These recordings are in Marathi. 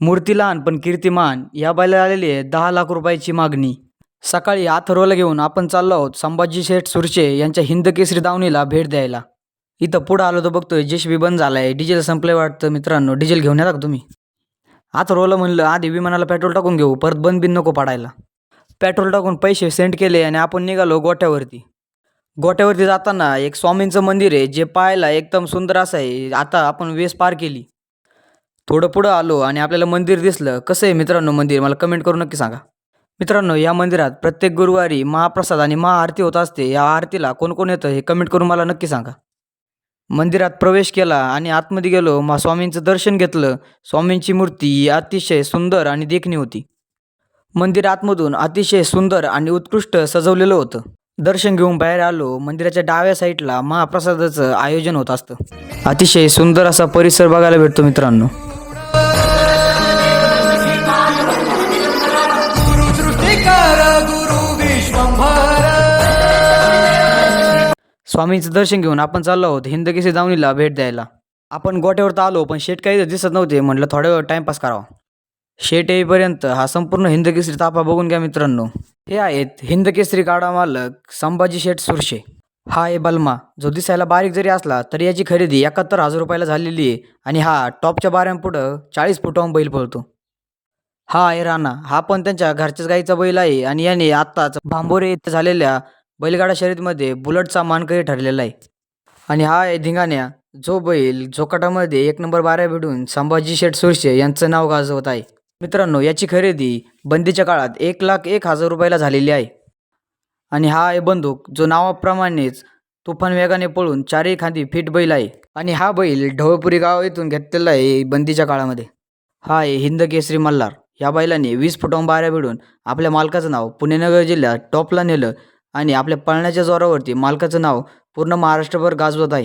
मूर्ती लहान पण कीर्तिमान या बैला आलेली आहे दहा लाख रुपयाची मागणी. सकाळी अथर्वला घेऊन आपण चाललो आहोत संभाजी शेठ सुरशे यांच्या हिंद केसरी दावणीला भेट द्यायला. इथं पुढं आलो तर बघतोय जेशबी बंद झाला आहे डिझेल संपलंय वाटतं मित्रांनो डिझेल घेऊन येतात तुम्ही? अथर्वला म्हणलं आधी विमानाला पेट्रोल टाकून घेऊ परत बंद बिन नको पाडायला. पेट्रोल टाकून पैसे सेंड केले आणि आपण निघालो गोट्यावरती. गोट्यावरती जाताना एक स्वामींचं मंदिर आहे जे पाहायला एकदम सुंदर असं आहे. आता आपण वेस पार केली. थोडं पुढं आलो आणि आपल्याला मंदिर दिसलं कसं आहे मित्रांनो मंदिर? मला कमेंट करून नक्की सांगा. मित्रांनो या मंदिरात प्रत्येक गुरुवारी महाप्रसाद आणि महाआरती होत असते. या आरतीला कोण कोण येतं हे कमेंट करून मला नक्की सांगा. मंदिरात प्रवेश केला आणि आतमध्ये गेलो मा स्वामींचं दर्शन घेतलं. स्वामींची मूर्ती ही अतिशय सुंदर आणि देखणी होती. मंदिर आतमधून अतिशय सुंदर आणि उत्कृष्ट सजवलेलं होतं. दर्शन घेऊन बाहेर आलो मंदिराच्या डाव्या साईडला महाप्रसादाचं आयोजन होत असतं. अतिशय सुंदर असा परिसर बघायला भेटतो मित्रांनो. स्वामींचं दर्शन घेऊन आपण चाललो आहोत हिंदकेसरी जावणीला भेट द्यायला. आपण गोट्यावर तर आलो पण शेट काही दिसत नव्हते म्हटलं थोड्या वेळ टाइमपास करावा. शेट येईपर्यंत हा संपूर्ण हिंदकेसरी ताफा बघून घ्या मित्रांनो. हे आहेत हिंदकेसरी गाडा मालक संभाजी शेठ सुरशे. हा आहे बलमा. जो दिसायला बारीक जरी असला तरी याची खरेदी एकाहत्तर हजार रुपयाला झालेली आहे आणि हा टॉपच्या बाऱ्यांपुढं चाळीस फुटाहून बैल पळतो. हा आहे राणा. हा पण त्यांच्या घरच्याच गाईचा बैल आहे आणि याने आत्ताच भांबोरे येथे झालेल्या बैलगाडा शर्यतीमध्ये बुलटचा मानकरी ठरलेला आहे. आणि हा आहे धिंगाण्या. जो बैल जोकाटामध्ये एक नंबर बाऱ्या भेटून संभाजी शेठ सुरशे यांचं नाव गाजवत आहे. मित्रांनो याची खरेदी बंदीच्या काळात एक लाख एक हजार रुपयाला झालेली आहे. आणि हा आहे बंदूक जो नावाप्रमाणेच तुफान वेगाने पळून चारही खांदी फिट बैल आहे. आणि हा बैल ढवळपुरी गाव येथून घेतलेला आहे बंदीच्या काळामध्ये. हा आहे हिंद केसरी मल्हार. या बैलाने वीस फुटाहून बाऱ्या भिडून आपल्या मालकाचं नाव पुणे नगर जिल्ह्यात टॉपला नेलं आणि आपल्या पळण्याच्या जोरावरती मालकाचं नाव पूर्ण महाराष्ट्रभर गाजवत आहे.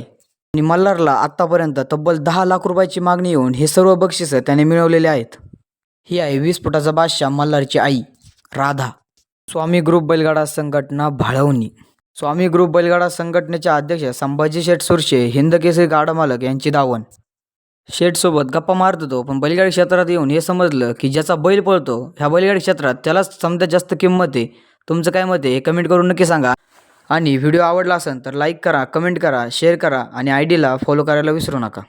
आणि मल्हारला आत्तापर्यंत तब्बल दहा लाख रुपयाची मागणी येऊन हे सर्व बक्षिसं त्याने मिळवलेले आहेत. ही आहे वीस फुटाचा बादशाह मल्हारची आई राधा. स्वामी ग्रुप बैलगाडा संघटना भाळवणी. स्वामी ग्रुप बैलगाडा संघटनेचे अध्यक्ष संभाजी शेठ सुरशे हिंदकेसरी गाडा मालक यांची दावण. शेठसोबत गप्पा मारत होतो पण बैलगाडी क्षेत्रात येऊन हे समजलं की ज्याचा बैल पळतो ह्या बैलगाडी क्षेत्रात त्यालाच समजा जास्त किंमत आहे. तुमचं काय मत आहे हे कमेंट करून नक्की सांगा. आणि व्हिडिओ आवडला असेल तर लाईक करा कमेंट करा शेअर करा आणि आय डीला फॉलो करायला विसरू नका.